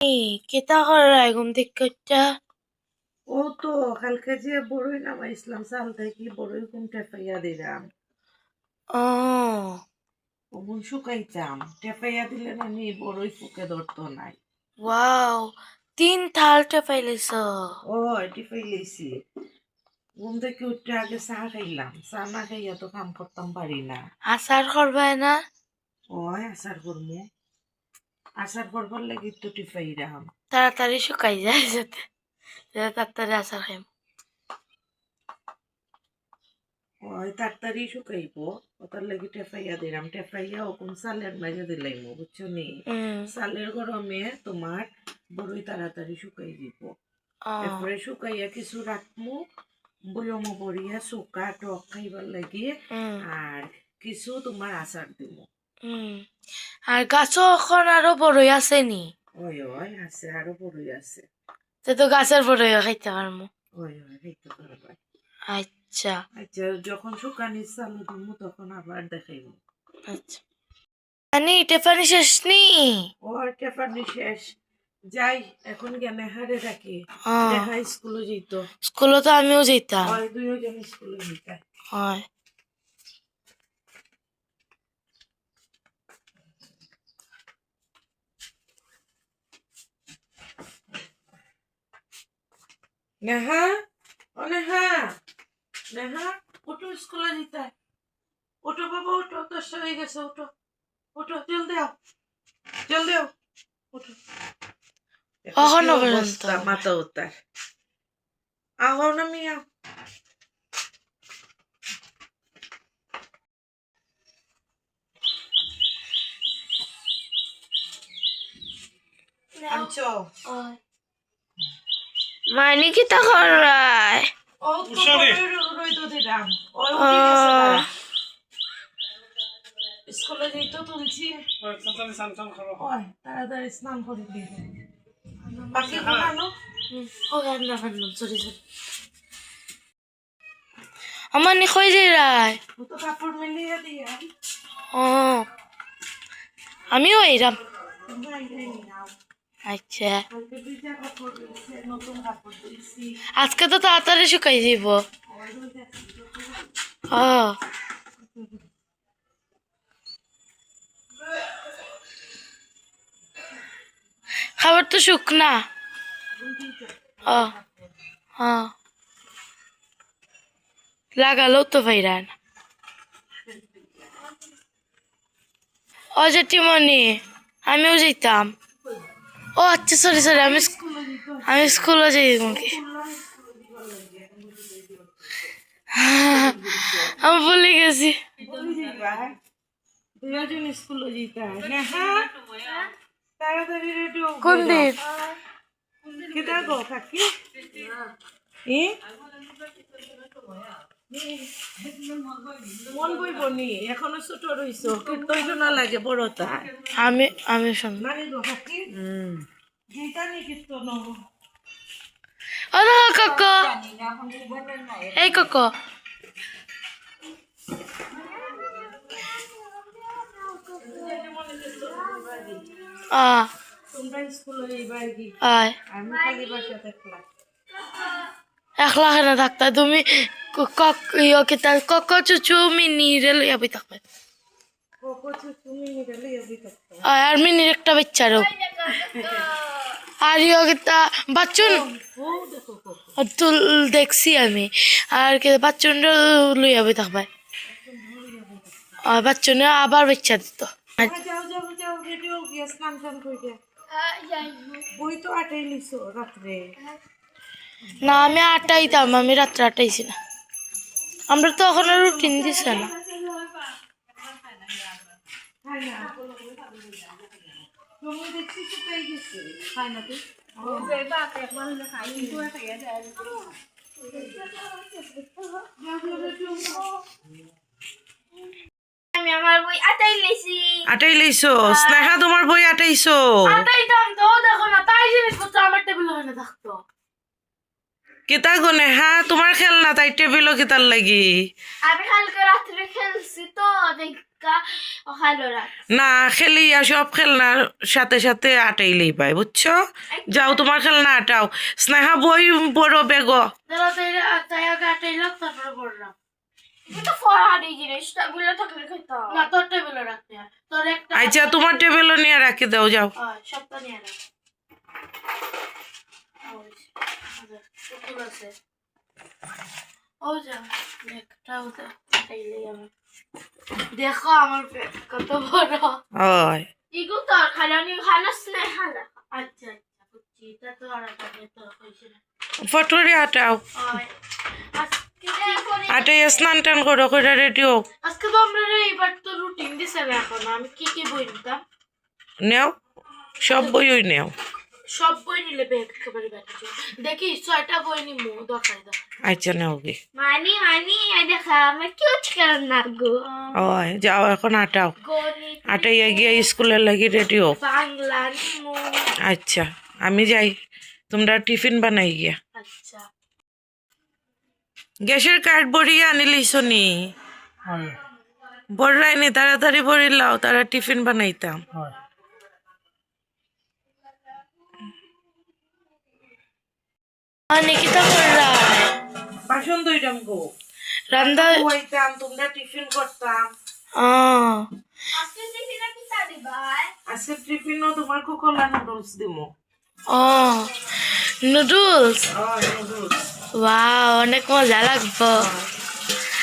এই কেতা করাই ঘুম থেকে কইটা ও তো কালকে যে বড়ই নামাইছিলাম চাল থেকে বড়ই কোন টেপাইয়া দিলাম। ও। ওগুন শুকাইতাম টেপাইয়া দিলে না বড়ই ফুকে ধরতো নাই। ওয়াও তিন ও পাইলেছি। ঘুম থেকে উঠে আগে চা খাইলাম চা না খাইয়া তো কাম করতাম পারি না। আচার করবাই না? ওই আচার করমু আচার করবার লাগি তো রাম তাড়াতাড়ি শুকাই যায় যাতে যাতে তাড়াতাড়ি খাইম ওই তাড়াতাড়ি শুকাইব ওটার লাগি টেপাইয়া দিলাম। টেপাইয়া ওকুন চালের মাঝে দিলাইম বুঝছ নি? চালের গরমে তোমার বড়ই তাড়াতাড়ি শুকাই দিব ও, এরপরে শুকাইয়া কিছু রাখমু বয়ম বড়িয়া শুকা টক খাইবার লাগি আর কিছু তোমার আচার দিব। আর গাছও এখন আরও বড়ই আছে নি? ওই ওই আছে আরও বড়ই আছে। তে তো গাছের বড়ই খাইতে পারমু ওই ওই খাইতে পারবা আচ্ছা। আচ্ছা যখন শুকানি চালু তখন আবার দেখাইব। আচ্ছা। আনি টেপানি শেষ নি? ও টেপানি শেষ। যাই এখন জ্ঞানে হারে রাখি ও, দেখা স্কুলে যেত স্কুলে তো আমিও যেতাম দুইজন স্কুলে যেতাম হয়। নেহা ও নেহা নেহা ওটো স্কুলে যেতে ওটো বাবা ওটো দশটা হয়ে গেছে ওটো ওটো জলদি আও জলদি আও ওটো এখনও কি পর্যন্ত। অবস্থা মাথা উত্তার আও না মিয়া আনছো মানি কি তা করায় ও তো রই তো দিলাম ও উঠে গেছে আহ। তারা। স্কুলে যেত তুলছি তাড়াতাড়ি স্নান করে দিয়ে বাকি বানানো ও রান্না রান্না সরি সরি আমার নি কই যে রায়? ও তো কাপড় মিলিয়ে দিয়ে ও আমিও এরাম। আচ্ছা। আজকে তো তাড়াতাড়ি শুকাই যাব। ও। খাবার তো শুকনা। ও ও। লাগালেও তো ভাইরা না ও জেঠিমণি আমিও যেতাম ও আচ্ছা সরি সরি আমি আমি স্কুলে যাই তোমাকে আমি ভুলে গেছি। কোন দিন? কোথায় গো কাকি মন বইব নি এখনও ছোট রইছো কীর্তন না লাগে বড় আমি আমি শুন গীতা নি কীর্তন হব কক। এই কক। আ। তোমরা স্কুলে এইবার কি আয়। আমি খালি বাসা দেখলাম একলা কেন থাকতা তুমি কক ইয়ে তার কক চুচু মিনি রে লইয়া বই থাকবে। আর মিনির একটা বাচ্চারও আর ইয়ে কি তা বাচ্চুন ও দেখো কোকো তুল দেখছি আমি। আর কি বাচ্চুন লইয়া বই থাকবে। আর বাচ্চুনে আবার বাচ্চা দিত। বই তো আটাই রাত্রে। না আমি আটাইতাম আমি রাত্রে আটাইছি না আমরা তো এখন রুটিন দিছে না। খাই না তুমি দেখছি শুকাই গেছে খাই না তুই আমি আমার বই আটাই লইছো? স্নেহা তোমার বই আটাইছো? আটাইতাম তো দেখো না তাই জিনিসপত্র আমার টেবিল হয় না থাকতো। কেতা গো নেহা তোমার খেলনা তাই টেবিলও কেতার লাগি। আমি কালকে রাত্রে খেলছি তো না খেলিয়া সব খেলনার সাথে সাথে আটাইলেই পায় বুঝছ? যাও তোমার খেলনা আটাও স্নেহা বই বড় বেগ। হয়। আচ্ছা তোমার টেবিলও নিয়ে রাখি দাও যাও। হয়, সবটা নিয়ে রাখ কুকুর আছে। ও যা দেখো আমার পেট কত বড়। হয় ইগু তোর খালানি খালা স্নেহা রাখা আচ্ছা আচ্ছা বুঝছি এটা তো আর একটা তো হয়েছে না। ফটরে আটাও। আজকে কি- আটাই স্নান টান করো করে রেডি হোক আজকে তো আমরা রে এবার তো রুটিন দিছে না এখন আমি কি কি বই নিতাম? নেও সব বই ওই নেও। সব বই নিলে ব্যাগ একেবারে ব্যাটার দেখি ছয়টা বই নিমু দরকার দরকার আচ্ছা নেও গে। মানি মানি এই দেখা আমার কিউট খেলনা গো। হয় যাও এখন আটাও। গিয়ে স্কুলের লাগি রেডি হোক বাংলা নিমু। আচ্ছা আমি যাই। তোমরা টিফিন বানাই গিয়া। আচ্ছা। গ্যাসের কাঠ বড়িয়ে আনিলিস নি হয়। বড়রাইনি তাড়াতাড়ি বড়িলাও তারা টিফিন বানাইতাম। হয়। নিকিতা বাসন ধুইতাম গো। রান্দা হইতাম তোমরা টিফিন করতাম। আজকে টিফিনে কি তা দিবা? আজকে টিফিনও তোমার কোকোলা নুডলস দিমো। ও নুডলস? নুডলস। ওয়াও অনেক মজা লাগবো।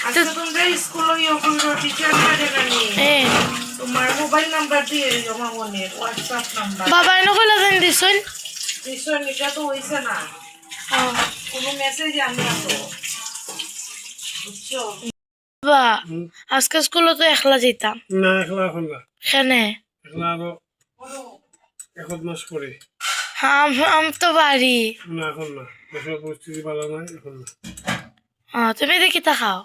আজকে তোমরা স্কুলে টিচার কার্ডে গানি এ। তোমার মোবাইল নাম্বার দিয়ে দিও মামনের হোয়াটসঅ্যাপ নাম্বার বাবা এনে কইলা জানি দিছুন তো হইছে না। কোনো মেসেজ আনি বুঝছ? বাবা আজকে স্কুলে তো একলা যেতাম। না একলা এখন না। কেনে? একলা আরও এক মাস পরে। আম আম তো বাড়ি। না এখন না। দেশের পরিস্থিতি ভালো এখন না। তুমি দেখি তা খাও?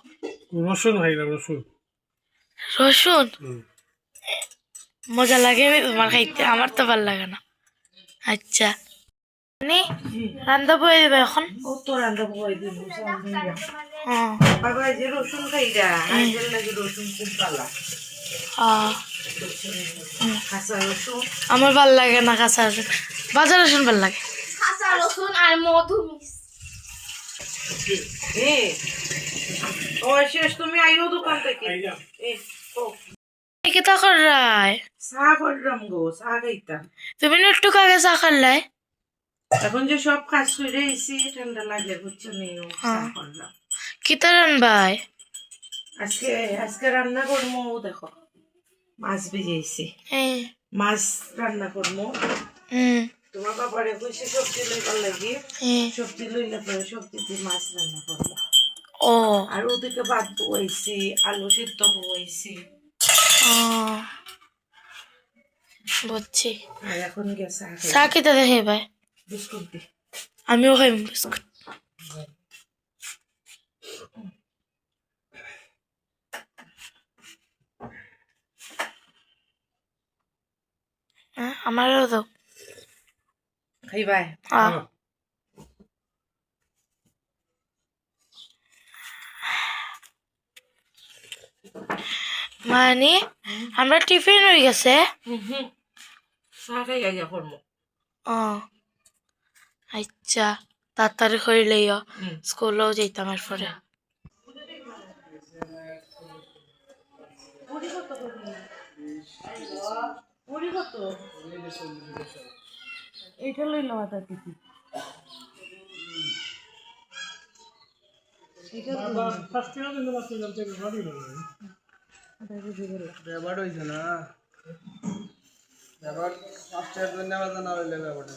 রসুন খাইলাম রসুন। রসুন? মজা লাগে তোমার খাইতে। আমার তো ভালো লাগে না। আচ্ছা। নি? রান্দা বয়ে দিবে এখন। ও তো রান্না বই দিব ও বাবা যে রসুন খাইরা আইজের লাগে রসুন খুব ভালো কাঁচা রসুন। আমার ভালো লাগে না কাঁচা রসুন। বাজার রসুন ভালো লাগে। কাঁচা রসুন আর মধু মিক্স। ও শেষ তুমি আইও দোকান থেকে। আইলাম। এ ও। কি তা কর রায়? চা করলাম গো চা খাইতাম। তুমি একটু কাগে চা খাল্লাই এখন যে সব কাজ করে এসি ঠান্ডা লাগে বুঝছ হ্যাঁ। আজকে আজকে রান্না করব দেখো মাছ ভিজেছি মাছ রান্না করব। তোমার বাবারে কইছে সবজি লইবার লাগি। সবজি লইলে পরে সবজি দিয়ে মাছ রান্না করব। ও। আর ওদিকে ভাত বইছি আলু সিদ্ধ বইছি। ও। বুঝছি। এখন গেছে চা কিতা দেখে ভাই? বিস্কুট দি। আমিও খাইম বিস্কুট। আমারও দাও। খাইবাই মানে আমরা টিফিন হয়ে গেছে। চা খাই আইয়া করব ও আচ্ছা তাড়াতাড়ি করিলেই হুম। স্কুলেও যেতাম এরপরে। ব্যাপার হয়েছে না। ব্যাপার ফার্স্ট ইয়ার জন্য আমার জানা হইলে ব্যাপারটা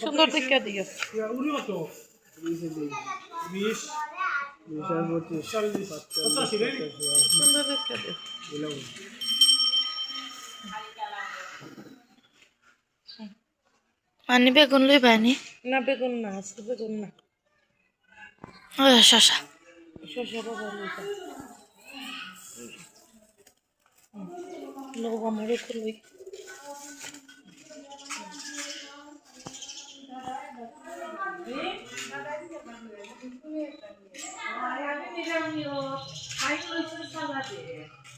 সুন্দর দেখে দিও। সুন্দর একটা দে মানে বেগুন লই পানি না বেগুন না আজকে বেগুন না। ও শশা। শসা বাবা লইতা লোক আমারও তো লই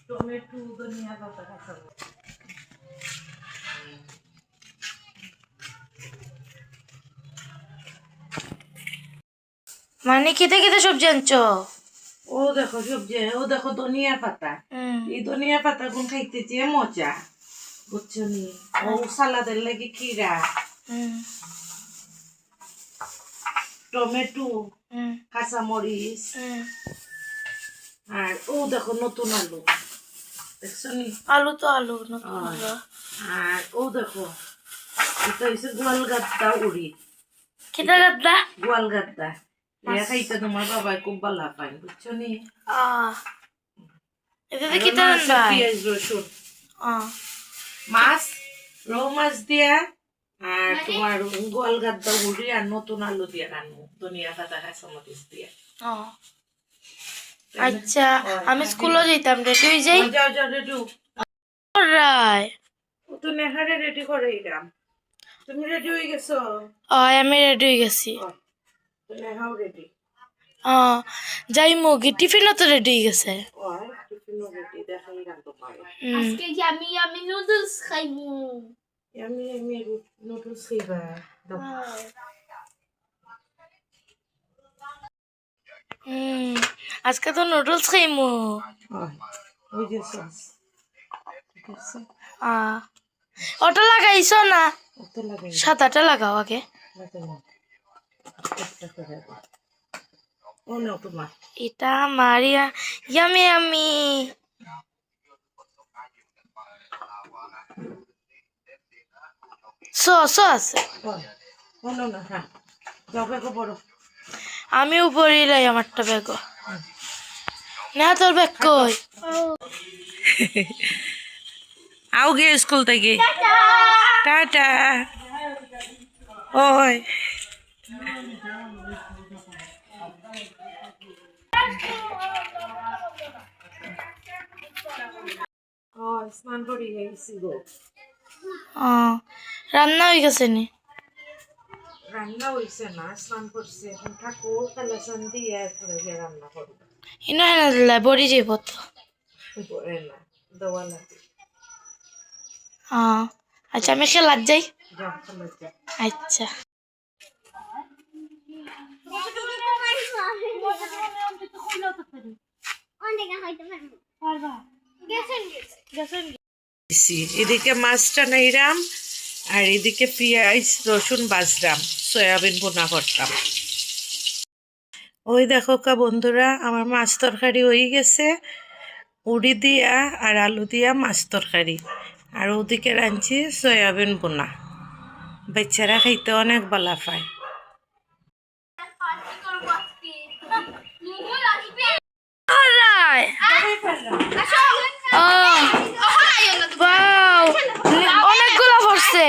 টমেটো ধনিয়া পাতা কাঁচা মানে খেতে খেতে সবজি আনছো ও দেখো সবজি ও দেখো ধনিয়া পাতা। এই ধনিয়া পাতা গুন খাইতে চেয়ে মজা। বুঝছ নি? ও সালাদের লাগে খিরা টমেটো কাঁচামরিচ আর ও দেখো নতুন আলু। দেখছ নি? আলু তো আলু নতুন আর ও দেখো এটা হচ্ছে গোয়াল গাদ্দা উড়ি। খেতে গাদ্দা? গোয়াল গাদ্দা খাইতে তোমার বাবাই খুব ভালো পায় বুঝছ নি? রান্না পেঁয়াজ রসুন। মাছ রৌ মাছ দিয়া আর তোমার গোয়াল গাদ্দা উড়ি আর নতুন আলু দিয়া রান্নু ধনিয়া পাতা কাঁচামরিচ দিয়া। আচ্ছা আমি স্কুলে যেতাম রেডি হয়ে যাই। যাও যাও রেডু রায় ও তো নেহারে রেডি করে তুমি রেডি হয়ে গেছো? আয় আমি রেডি হয়ে গেছি। তো নেহাও রেডি। যাই মুগি টিফিনও তো রেডি হয়ে গেছে। টিফিনও রেডি দেখাই রাম তোমার আজকে আমি আমি নুডলস খাইবো আমি নুডলস খাইবা দাও। হুম আজকে তো নুডলস খাইমু। ওই, যে সস ওটা লাগাইছো না? সাদাটা লাগাও আগে। এটা মারিয়া ইয়ামি আমি সস আছে। হ্যাঁ। আমি উপরে লাই আমারটা ব্যাগ না তোর ব্যাগ কই? আও গে স্কুল থেকে। টাটা। ওই। স্নান করি গেছি গো। রান্না হয়ে গেছে নি? রান্না হইছে না স্নান করছে। এখন ঠাকুর এরপরে গিয়ে রান্না করব। ইনো হেনা দিলাই বড়ি যাইব তো করে না দেওয়া লাগে ও আচ্ছা আমি খেলার যাই। আচ্ছা। এদিকে মাছটা নাইরাম আর এদিকে পেঁয়াজ রসুন বাজরাম সয়াবিন বোনা করতাম। ওই দেখো কা বন্ধুরা আমার মাছ তরকারি হয়ে গেছে। উড়ি দিয়া আর আলু দিয়া মাছ তরকারি। আর ওদিকে রাঁধছি সয়াবিন বোনা বাচ্চারা খাইতে অনেক বালা পায়। রায় ও বাও অনেকগুলো পড়ছে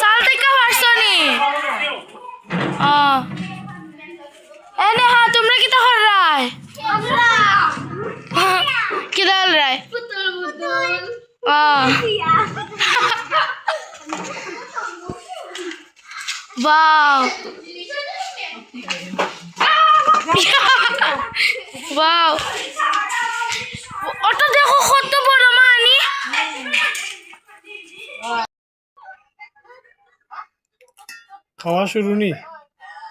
সাল থেকে পারছ নি ও এনে হ্যাঁ তোমরা কি তখন রায় কি দল রায় ও বাও বাও ওটা দেখো কত বড় মানি। খাওয়া শুরু নি?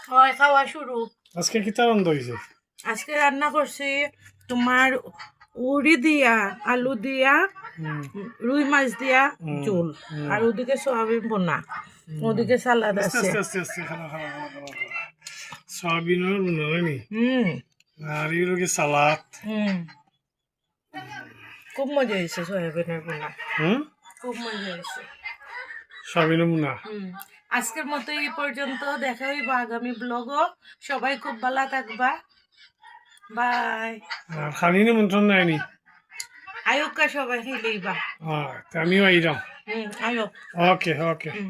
হয় খাওয়া শুরু। আজকে কি তার আনন্দ হয়েছে আজকে রান্না করছি তোমার উড়ি দিয়া আলু দিয়া রুই মাছ দিয়া ঝোল। আর ওদিকে সোয়াবিন বোনা ওদিকে সালাদ আছে। সয়াবিনের উন্নয়ন নি হুম। আর এগুলোকে সালাদ? হুম। খুব মজা হয়েছে সয়াবিনের বোনা হুম? খুব মজা হয়েছে। সয়াবিনের মুনা হুম। আজকের মতো এই পর্যন্ত দেখা হইব আগামী ব্লগও। সবাই খুব ভালো থাকবা। বাই। আর খালি নিমন্ত্রণ নাইনি আয়োকা সবাই খেলেইবা হ্যাঁ তা আমিও আইলাম হুম আয়ো ওকে ওকে হুম